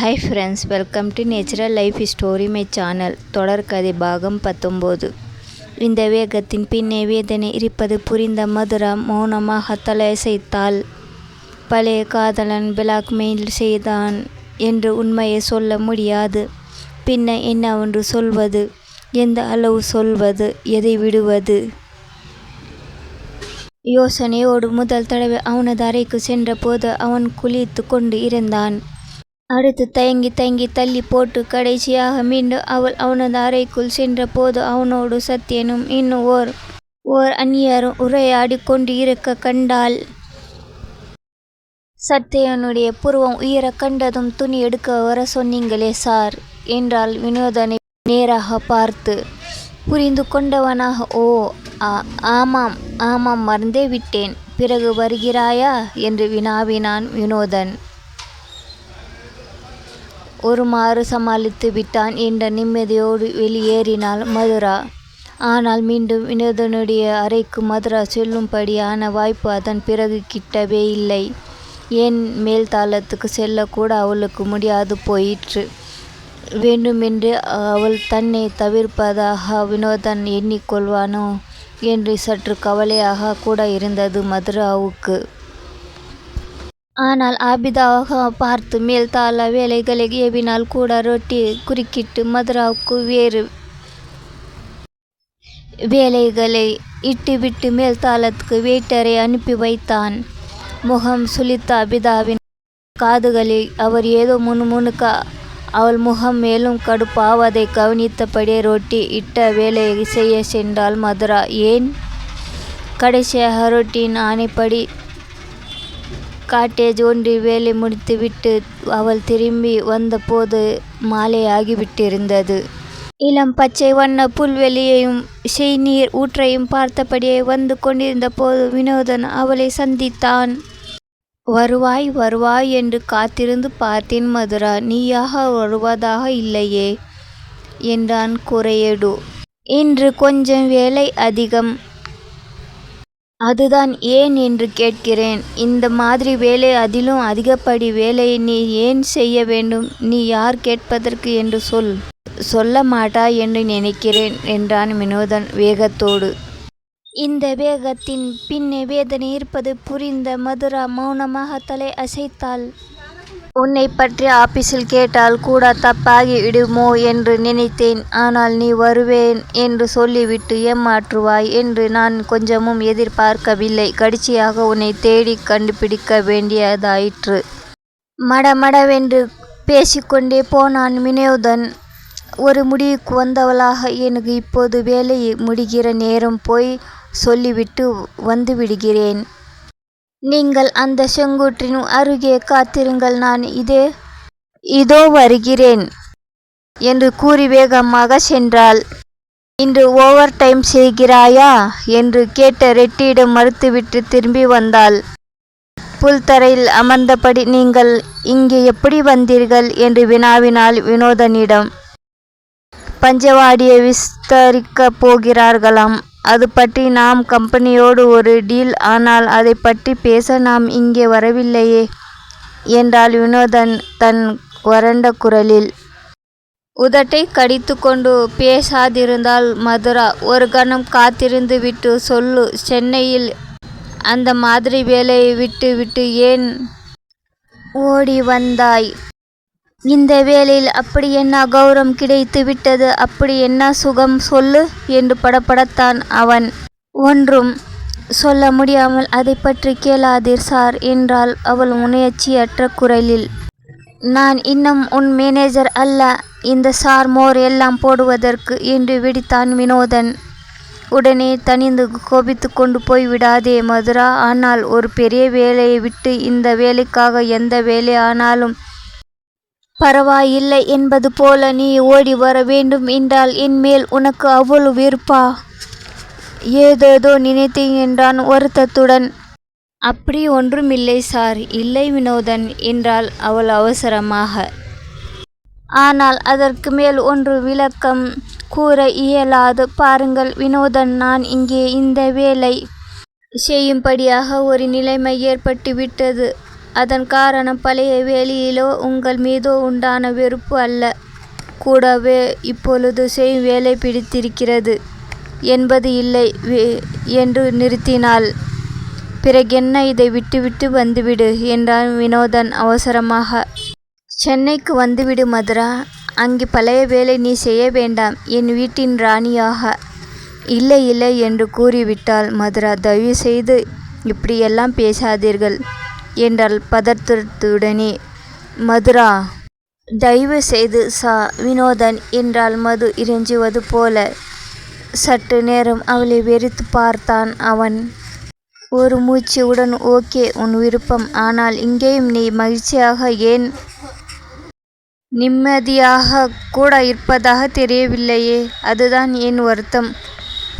Hi friends welcome to natural life story my channel தொடர்கதை பாகம் பத்தொம்போது. இந்த வேகத்தின் பின்னே வேதனை இருப்பது புரிந்த மதுரா மௌனமாக தலையசைத்தாள். பழைய காதலன் பிளாக்மெயில் செய்தான் என்று உண்மையை சொல்ல முடியாது. பின்ன என்னவென்று சொல்வது? எந்த அளவு சொல்வது? எதை விடுவது? யோசனையோடு முதல் தடவை அவனது அறைக்கு சென்றபோது அவன் குளித்து கொண்டு இருந்தான். அடுத்து தயங்கி தயங்கி தள்ளி போட்டு கடைசியாக மீண்டும் அவள் அவனது அறைக்குள் சென்றபோது அவனோடு சத்தியனும் இன்னும் ஓர் ஓர் அந்நியரும் உரையாடி கொண்டு இருக்க கண்டாள். சத்தியனுடைய புருவம் உயர கண்டதும் துணி எடுக்க வர சொன்னீங்களே சார் என்றாள் வினோதனை நேராக பார்த்து. புரிந்து கொண்டவனாக ஓ ஆ- ஆமாம் ஆமாம் மறந்தே விட்டேன். பிறகு வருகிறாயா? என்று வினாவினான் வினோதன். ஒருமாறு சமாளித்து விட்டான் என்ற நிம்மதியோடு வெளியேறினாள் மதுரா. ஆனால் மீண்டும் வினோதனுடைய அறைக்கு மதுரா செல்லும்படியான வாய்ப்பு அதன் பிறகு கிட்டவே இல்லை. ஏன் மேல்தாளத்துக்கு செல்லக்கூட அவளுக்கு முடியாது போயிற்று. வேண்டுமென்று அவள் தன்னை தவிர்ப்பதாக வினோதன் எண்ணிக்கொள்வானோ? என்று சற்று கவலையாக கூட இருந்தது மதுராவுக்கு. ஆனால் ஆபிதாவாக பார்த்து மேல்தாள வேலைகளை ஏவினால் கூட ரொட்டி குறுக்கிட்டு மதுராவுக்கு வேறு வேலைகளை இட்டுவிட்டு மேல்தாளத்துக்கு வெயிட்டரை அனுப்பி வைத்தான். முகம் சுளித்த அபிதாவின் காதுகளில் அவர் ஏதோ முணுமுணுக்க அவள் முகம் மேலும் கடுப்பாவதை கவனித்தபடியே ரொட்டி இட்ட வேலையை செய்ய சென்றாள் மதுரா. ஏன்? கடைசியாக ரொட்டியின் ஆணைப்படி காட்டேஜ் ஒன்றில் வேலை முடித்துவிட்டு அவள் திரும்பி வந்தபோது மாலை ஆகிவிட்டிருந்தது. இளம் பச்சை வண்ண புல்வெளியையும் செய்நீர் ஊற்றையும் பார்த்தபடியே வந்து கொண்டிருந்த போது வினோதன் அவளை சந்தித்தான். வருவாய் வருவாய் என்று காத்திருந்து பார்த்தேன் மதுரா நீயாக வருவதாக இல்லையே என்றான் குறையடு. இன்று கொஞ்சம் வேலை அதிகம் அதுதான் ஏன் என்று கேட்கிறேன். இந்த மாதிரி வேலை அதிலும் அதிகப்படி வேலையை நீ ஏன் செய்ய வேண்டும்? நீ யார் கேட்பதற்கு என்று சொல். சொல்ல மாட்டாய் என்று நினைக்கிறேன் என்றான் வினோதன் வேகத்தோடு. இந்த வேகத்தின் பின்னே வேதனை இருப்பது புரிந்த மதுரா மௌனமாக தலை அசைத்தாள். உன்னை பற்றி ஆபீஸில் கேட்டால் கூட தப்பாகி விடுமோ என்று நினைத்தேன். ஆனால் நீ வருவேன் என்று சொல்லிவிட்டு ஏமாற்றுவாய் என்று நான் கொஞ்சமும் எதிர்பார்க்கவில்லை. கடைசியாக உன்னை தேடி கண்டுபிடிக்க வேண்டியதாயிற்று. மடமடவென்று பேசிக்கொண்டே போனான் வினோதன். ஒரு முடிவுக்கு வந்தவளாக எனக்கு இப்போது வேலை முடிகிற நேரம் போய் சொல்லிவிட்டு வந்துவிடுகிறேன். நீங்கள் அந்த செங்குற்றின் அருகே காத்திருங்கள் நான் இதே இதோ வருகிறேன் என்று கூறி வேகமாக சென்றாள். இன்று ஓவர் டைம் செய்கிறாயா? என்று கேட்ட ரெட்டியிடம் மறுத்துவிட்டு திரும்பி வந்தாள். புல்தரையில் அமர்ந்தபடி நீங்கள் இங்கே எப்படி வந்தீர்கள்? என்று வினாவினால் வினோதனிடம். பஞ்சவாடியை விஸ்தரிக்கப் போகிறார்களாம். அது பற்றி நாம் கம்பெனியோடு ஒரு டீல் ஆனால் அதை பற்றி பேச நாம் இங்கே வரவில்லையே என்றாள் வினோதன் தன் வறண்ட குரலில். உதட்டை கடித்துக்கொண்டு பேசாதிருந்தால் மதுரா ஒரு கணம் காத்திருந்து விட்டு சொல்லு சென்னையில் அந்த மாதிரி வேலையை விட்டு விட்டு ஏன் ஓடி வந்தாய்? இந்த வேளையில் அப்படி என்ன கௌரவம் கிடைத்து விட்டது? அப்படி என்ன சுகம்? சொல்லு என்று படப்படத்தான் அவன். ஒன்றும் சொல்ல முடியாமல் அதை பற்றி கேளாதீர் சார் என்றாள் அவள் முனையச்சியற்ற குரலில். நான் இன்னும் உன் மேனேஜர் அல்ல. இந்த சார் மோர் எல்லாம் போடுவதற்கு என்று விடித்தான் வினோதன். உடனே தனிந்து கோபித்து கொண்டு போய் விடாதே மதுரா. ஆனால் ஒரு பெரிய வேலையை விட்டு இந்த வேலைக்காக எந்த வேலை ஆனாலும் பரவாயில்லை என்பது போல நீ ஓடி வர வேண்டும் என்றால் என்மேல் உனக்கு அவ்வளவு வெறுப்பா? ஏதேதோ நினைத்தேன் என்றான் வருத்தத்துடன். அப்படி ஒன்றுமில்லை சார் இல்லை வினோதன் என்றாள் அவள் அவசரமாக. ஆனால் அதற்கு மேல் ஒன்று விளக்கம் கூற இயலாது. பாருங்கள் வினோதன் நான் இங்கே இந்த வேலை செய்யும்படியாக ஒரு நிலைமை ஏற்பட்டு விட்டது அதன் காரணம் பழைய வேலையிலோ உங்கள் மீதோ உண்டான வெறுப்பு அல்ல. கூடவே இப்பொழுது செய்யும் வேலை பிடித்திருக்கிறது என்பது இல்லை வே- என்று நிறுத்தினாள் பிறகென்ன இதை விட்டுவிட்டு வந்துவிடு என்றான் வினோதன் அவசரமாக. சென்னைக்கு வந்துவிடு மதுரா அங்கே பழைய வேலை நீ செய்ய வேண்டாம் என் வீட்டின் ராணியாக. இல்லை இல்லை என்று கூறிவிட்டாள் மதுரா தயவு செய்து இப்படியெல்லாம் பேசாதீர்கள். என்றாள் பதற்றத்துடனே. மதுரா தயவு செய்து சா வினோதன் என்றால் மது இறைஞ்சுவது போல. சற்று நேரம் அவளை வெறித்து பார்த்தான் அவன். ஒரு மூச்சு உடன் ஓகே உன் விருப்பம். ஆனால் இங்கேயும் நீ மகிழ்ச்சியாக ஏன் நிம்மதியாக கூட இருப்பதாக தெரியவில்லையே. அதுதான் என் வருத்தம்.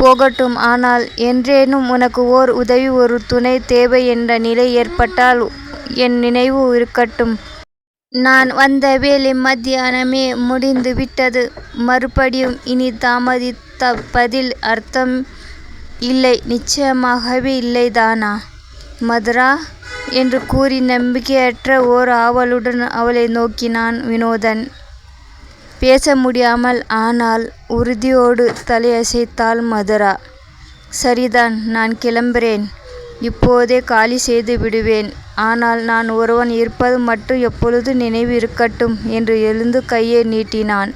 போகட்டும் ஆனால் என்றேனும் உனக்கு ஓர் உதவி ஒரு துணை தேவை என்ற நிலை ஏற்பட்டால் என் நினைவு இருக்கட்டும். நான் வந்த வேலை மத்தியானமே முடிந்து விட்டது. மறுபடியும் இனி தாமதித்தபதில் அர்த்தம் இல்லை நிச்சயமாகவே இல்லைதானா? மதுரா? என்று கூறி நம்பிக்கையற்ற ஓர் ஆவலுடன் அவளை நோக்கினான் வினோதன். பேச முடியாமல் ஆனால் உறுதியோடு தலையசைத்தாள் மதுரா. சரிதான் நான் கிளம்புகிறேன் இப்போதே காலி செய்து விடுவேன். ஆனால் நான் ஒருவன் இருப்பது மட்டும் எப்பொழுது நினைவு இருக்கட்டும் என்று எழுந்து கையை நீட்டினான்.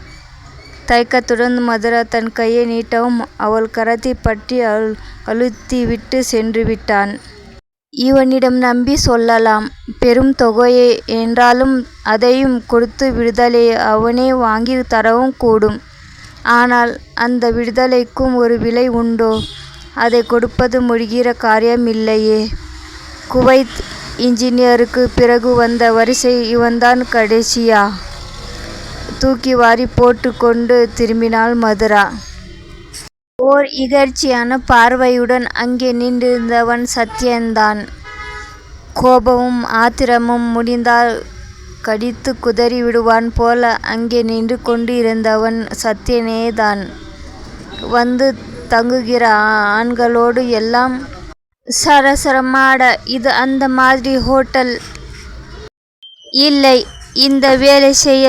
தயக்கத்துடன் மதுரா தன் கையை நீட்டவும் அவள் கரத்தை பற்றி அழு அழுத்திவிட்டு சென்று விட்டான். இவனிடம் நம்பி சொல்லலாம். பெரும் தொகையை என்றாலும் அதையும் கொடுத்து விடுதலையை அவனே வாங்கி தரவும் கூடும். ஆனால் அந்த விடுதலைக்கும் ஒரு விலை உண்டோ? அதை கொடுப்பது முடிகிற காரியமில்லையே குவைத் இன்ஜினியருக்கு பிறகு வந்த வரிசை இவன்தான் கடைசியா? தூக்கி வாரி போட்டுக்கொண்டு திரும்பினாள் மதுரா. ஓர் இகழ்ச்சியான பார்வையுடன் அங்கே நின்றிருந்தவன் சத்யன்தான் கோபமும் ஆத்திரமும் முடிந்தால் கடித்து குதறி விடுவான் போல அங்கே நின்று கொண்டு இருந்தவன் சத்யனேதான். வந்து தங்குகிற ஆண்களோடு எல்லாம் சரசரமாட இது அந்த மாதிரி ஹோட்டல் இல்லை. இந்த வேலை செய்ய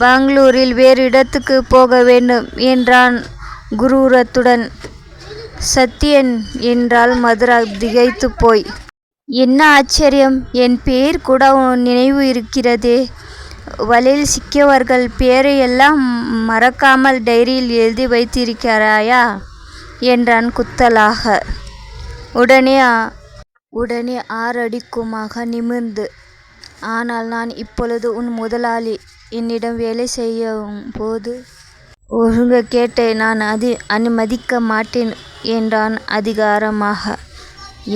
பெங்களூரில் வேறு இடத்துக்கு போக வேண்டும் என்றான். குரூரத்துடன் சத்யன் என்றால் மதுரா திகைத்து போய். என்ன ஆச்சரியம்? என் பேர் கூட நினைவு இருக்கிறதே. வலையில் சிக்கியவர்கள் பேரை எல்லாம் மறக்காமல் டைரியில் எழுதி வைத்திருக்கிறாயா? என்றான் குத்தலாக. உடனே உடனே ஆறடிக்குமாக நிமிர்ந்து. ஆனால் நான் இப்பொழுது உன் முதலாளி. என்னிடம் வேலை செய்யும் போது ஒழுங்க கேட்டை நான் அதி அனுமதிக்க மாட்டேன் என்றான் அதிகாரமாக.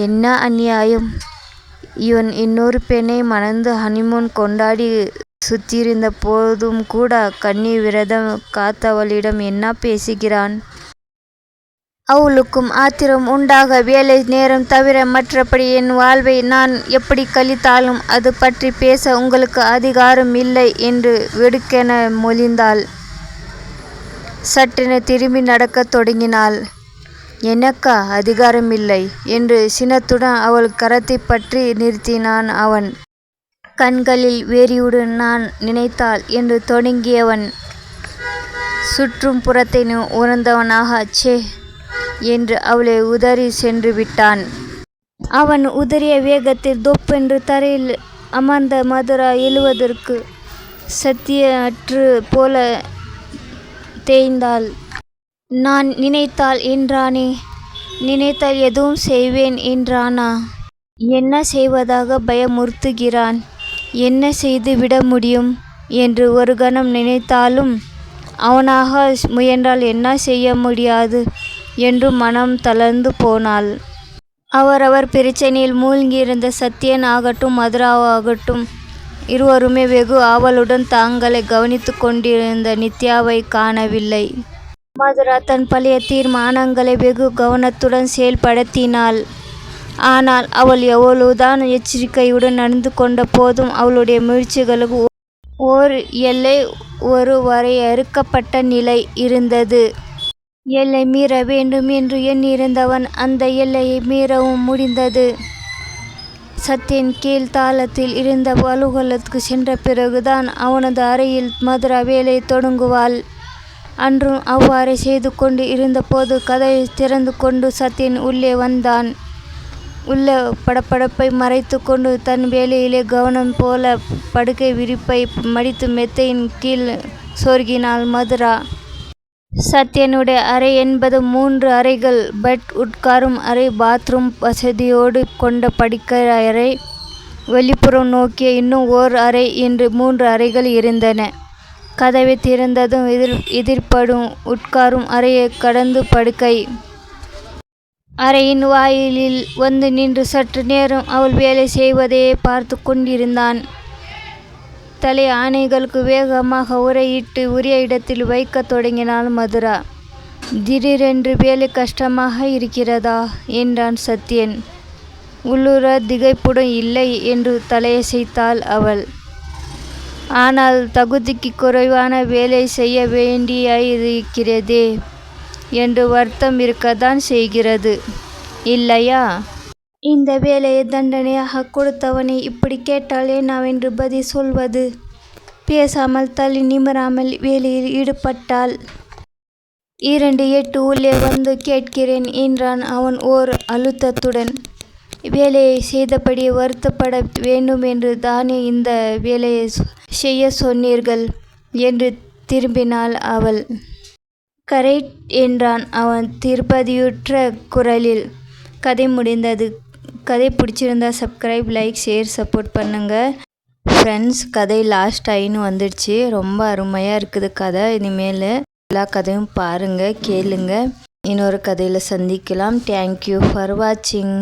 என்ன அநியாயம்? இவன் இன்னொரு பெண்ணை மணந்து ஹனிமூன் கொண்டாடி சுத்தியிருந்த போதும் கூட கன்னி விரதம் காத்தவளிடம் என்ன பேசுகிறான்? அவளுக்கும் ஆத்திரம் உண்டாக வேலை நேரம் தவிர மற்றபடி என் வாழ்வை நான் எப்படி கழித்தாலும் அது பற்றி பேச உங்களுக்கு அதிகாரம் இல்லை என்று வெடுக்கென மொழிந்தாள். சட்டென திரும்பி நடக்கத் தொடங்கினாள். எனக்கா அதிகாரம் இல்லை என்று சினத்துடன் அவள் கரத்தை பற்றி நிறுத்தினான் அவன். கண்களில் வெறியுடன் நான் நினைத்தாள் என்று தொடங்கியவன். சுற்றும் புறத்தை உணர்ந்தவனாக சே என்று அவளை உதறி சென்று விட்டான். அவன் உதறிய வேகத்தில் தொப்பென்று தரையில் அமர்ந்த மதுரா எழுவதற்கு சத்தியற்று போல தேய்ந்தாள். நான் நினைத்தால் என்றானே. நினைத்தால் எதுவும் செய்வேன் என்றானா. என்ன செய்வதாக பயமுறுத்துகிறான். என்ன செய்து விட முடியும் என்று ஒரு கணம் நினைத்தாலும் அவனாக முயன்றால் என்ன செய்ய முடியாது என்று மனம் தளர்ந்து போனாள். அவரவர் பிரச்சனையில் மூழ்கியிருந்த சத்யன் ஆகட்டும் மதுராவாகட்டும் இருவருமே வெகு ஆவலுடன் தாங்களை கவனித்து கொண்டிருந்த நித்யாவை காணவில்லை. மதுரா தன் பழைய தீர்மானங்களை வெகு கவனத்துடன் செயல்படுத்தினாள். ஆனால் அவள் எவ்வளவுதான் எச்சரிக்கையுடன் நடந்து கொண்ட போதும் அவளுடைய முயற்சிகளுக்கு ஓர் எல்லை ஒரு வரையறுக்கப்பட்ட நிலை இருந்தது. எல்லை மீற வேண்டும் என்று எண்ணியிருந்தவன் அந்த எல்லையை மீறவும் முடிந்தது. சத்யன் கீழ் தாளத்தில் இருந்த அலுவலத்துக்கு சென்ற பிறகுதான் அவனது அறையில் மதுரா வேலை தொடங்குவாள். அன்றும் அவ்வாறே செய்து கொண்டு இருந்தபோது கதவை திறந்து கொண்டு சத்யன் உள்ளே வந்தான். உள்ள படப்படப்பை மறைத்து கொண்டு தன் வேலையிலே கவனம் போல படுக்கை விரிப்பை மடித்து மெத்தையின் கீழ் சொருகினாள் மதுரா. சத்யனுடைய அறை என்பது மூன்று அறைகள். பெட் உட்காரும் அறை பாத்ரூம் வசதியோடு கொண்ட படுக்கை அறை. வெளிப்புறம் நோக்கிய இன்னும் ஓர் அறை என்று மூன்று அறைகள் இருந்தன. கதவை திறந்ததும் எதிர் எதிர்ப்படும் உட்காரும் அறையை கடந்து படுக்கை. அறையின் வாயிலில் வந்து நின்று சற்று நேரம் அவள் வேலை செய்வதையே பார்த்து கொண்டிருந்தான். தலை ஆணைகளுக்கு வேகமாக உரையிட்டு உரிய இடத்தில் வைக்கத் தொடங்கினாள் மதுரா. திடீரென்று வேலை கஷ்டமாக இருக்கிறதா? என்றான் சத்யன். உள்ளூர திகைப்புடன் இல்லை என்று தலையசைத்தாள் அவள். ஆனால் தகுதிக்கு குறைவான வேலை செய்ய வேண்டியாயிருக்கிறதே என்று வருத்தம் இருக்கத்தான் செய்கிறது. இல்லையா? இந்த வேலையை தண்டனையாக கொடுத்தவனை இப்படி கேட்டால் என்னவென்று பதில் சொல்வது. பேசாமல் தள்ளி நிமிராமல் வேலையில் ஈடுபட்டாள் இரண்டு எட்டு உள்ளே வந்து கேட்கிறேன் என்றான் அவன் ஓர் அழுத்தத்துடன். வேலையை செய்தபடி வருத்தப்பட வேண்டும் என்று தானே இந்த வேலையை செய்ய சொன்னீர்கள் என்று திரும்பினாள் அவள். கரெக்ட் என்றான் அவன் திருப்பதியுற்ற குரலில். கதை முடிந்தது. கதை பிடிச்சிருந்தா சப்ஸ்கிரைப் லைக் ஷேர் சப்போர்ட் பண்ணுங்கள் ஃப்ரெண்ட்ஸ் கதை லாஸ்ட் ஆயின்னு வந்துடுச்சு. ரொம்ப அருமையாக இருக்குது கதை. இனிமேல் எல்லா கதையும் பாருங்கள் கேளுங்க. இன்னொரு கதையில் சந்திக்கலாம். தேங்க்யூ ஃபார் வாட்சிங்